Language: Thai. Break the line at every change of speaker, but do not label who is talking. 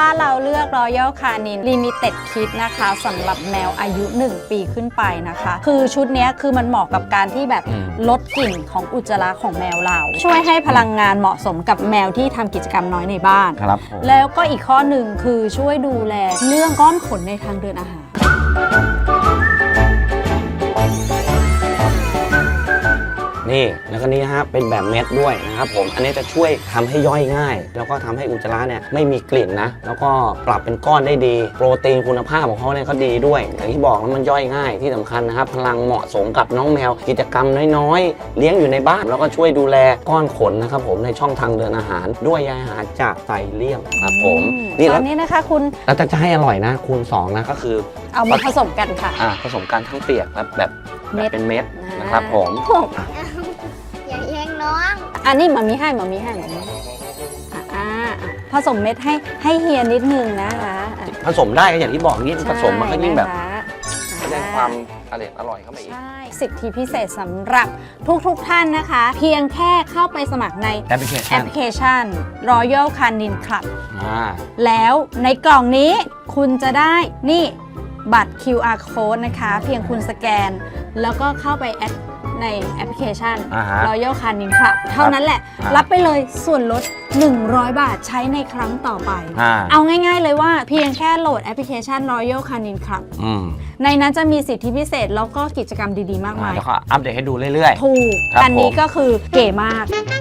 บ้านเราเลือก Royal Canin Limited Kit นะคะสำหรับแมวอายุ 1 ปีขึ้นไปนะคะ คือชุดเนี้ยคือมันเหมาะกับการที่แบบ
อืม
ลดกลิ่นของอุจจาระของแมวเรา ช่วยให้พลังงานเหมาะสมกับแมวที่ทำกิจกรรมน้อยในบ้าน
ครับผม
แล้วก็อีกข้อหนึ่งคือช่วยดูแลเรื่องก้อนขนในทางเดินอาหาร
นี่แล้วก็นี่ฮะเป็นแบบเม็ดด้วยนะครับผมอันนี้จะช่วยทำให้ย่อยง่าย แล้วก็ทำให้อุจจาระเนี่ยไม่มีกลิ่นนะแล้วก็ปรับเป็นก้อนได้ดี โปรตีนคุณภาพของเขาเนี่ยก็ดีด้วย อย่างที่บอกแล้วมันย่อยง่ายที่สำคัญนะครับพลังเหมาะสมกับน้องแมว กิจกรรมน้อยๆ เลี้ยงอยู่ในบ้านแล้วก็ช่วยดูแลก้อนขนนะครับผมในช่องทางเดินอาหาร ด้วยใยอาหารจากไซเลียมครับผม
อื
นี่
ต
แล้
อ
วน
นี้นะคะคุณ
แล้วจะให้อร่อยนะคูณสองนะก็คือ
เอามาผสมกันค่ะ
อ่าผสมกันทั้งเปียกและแบบแบ
เม็
บ
ด
เป็นเม็ดนะครับผม
อย่าแย่งน้ อง
อันนี้มามีให้มามีให้มามีให้อะอ่าอะผสมเม็ดให้ให้เฮียนิดนึงนะคะอะ
ผสมได้ก็อย่างที่บอกยิ่งผสมมันก็ยิ่งแบบ
ใช่นะคะ
แสดงความอร่อยอร่อยเข้ามาอีก
ใช่สิทธิพิเศษสำหรับทุกๆท่านนะคะ เพียงแค่เข้าไปสมัครใน
แอปพลิเค
แอ
ชั
ป
น
พลิเคชัน Royal Canin Club
อ่า
แล้วในกล่องนี้คุณจะได้นี่บัตร QR code นะคะ เพียงคุณสแกน แล้วก็เข้าไปแอด ในแอปพลิเคชัน
อ่าฮะ
Royal Canin Club เท่านั้นแหละ
อ่ารั
รับไปเลยส่วนลด 100 บาทใช้ในครั้งต่อไป
อ่า
เอาง่ายๆเลยว่าเพียงแค่โหลดแอปพลิเคชัน Royal Canin Club
อืม
ในนั้นจะมีสิทธิพิเศษแล้วก็กิจกรรมดีๆมากมาย
แล้วก็อัปเดตให้ดูเรื่อย
ถูก
ครับ
อันนี้
ผม
ก็คือเก๋มาก
ๆ